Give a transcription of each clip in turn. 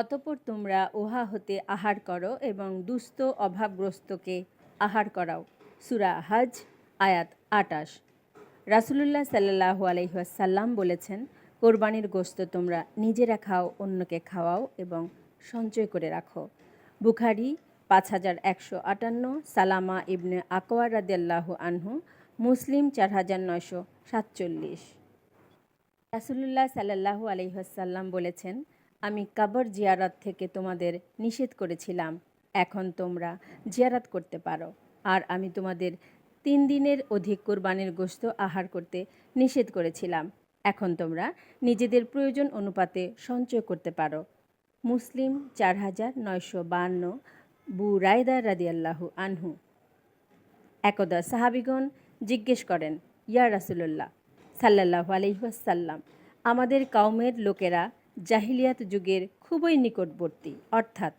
অতঃপর তোমরা উহা হতে আহার করো এবং দুস্থ অভাবগ্রস্তকে আহার করাও। সুরা হাজ, আয়াত আটাশ। রাসুলুল্লাহ সাল্লাহ আলহিহাসাল্লাম বলেছেন, কোরবানির গোস্ত তোমরা নিজেরা খাও, অন্যকে খাওয়াও এবং সঞ্চয় করে রাখো। বুখারি পাঁচ হাজার একশো আটান্ন, সালামা ইবনে আকোয়ার রাদিয়াল্লাহু আনহু, মুসলিম চার হাজার নয়শো সাতচল্লিশ। রাসুলুল্লাহ সাল্লাহু আলহিহাসাল্লাম বলেছেন আমি কাবর জিয়ারাত থেকে তোমাদের নিষেধ করেছিলাম। এখন তোমরা জিয়ারাত করতে পারো। আর আমি তোমাদের তিন দিনের অধিক কোরবানির গোস্ত আহার করতে নিষেধ করেছিলাম। এখন তোমরা নিজেদের প্রয়োজন অনুপাতে সঞ্চয় করতে পারো। মুসলিম চার হাজার নয়শো বান্ন বু রায়দা রাদিয়াল্লাহু আনহু। একদা সাহাবিগণ জিজ্ঞেস করেন, ইয়া রাসুলল্লাহ সাল্লাহ আলহিহাসাল্লাম আমাদের কাউমের লোকেরা জাহিলিয়াত যুগের খুবই নিকটবর্তী। অর্থাৎ,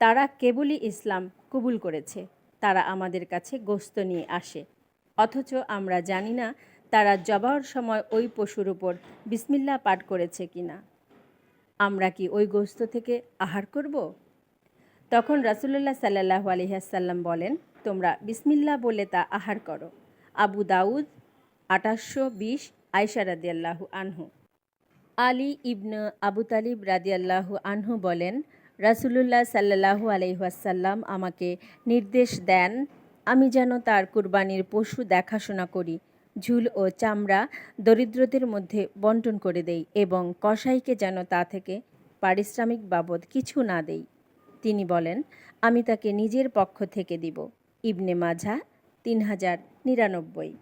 তারা কেবলই ইসলাম কবুল করেছে, তারা আমাদের কাছে গোস্ত নিয়ে আসে। অথচ আমরা জানি না তারা জবাওয়ার সময় ওই পশুর উপর বিসমিল্লা পাঠ করেছে কিনা। আমরা কি ওই গোস্ত থেকে আহার করব? তখন রাসুল্লাহ সাল্লাহ আলহিহাসাল্লাম বলেন, তোমরা বিসমিল্লা বলে তা আহার করো। আবু দাউদ আঠাশশো বিশ আয়সা রাদিয়াল্লাহু আনহু আলী ইবন আবু তালিব রাদিয়াল্লাহু আনহু বলেন, রাসুলুল্লাহ সাল্লাহু আলহিহাসাল্লাম আমাকে নির্দেশ দেন, আমি যেন তার কুরবানির পশু দেখাশোনা করি, ঝুল ও চামড়া দরিদ্রদের মধ্যে বন্টন করে দেই এবং কসাইকে যেন তা থেকে পারিশ্রমিক বাবদ কিছু না দেই। তিনি বলেন, আমি তাকে নিজের পক্ষ থেকে দিব। ইবনে মাঝা তিন হাজার নিরানব্বই।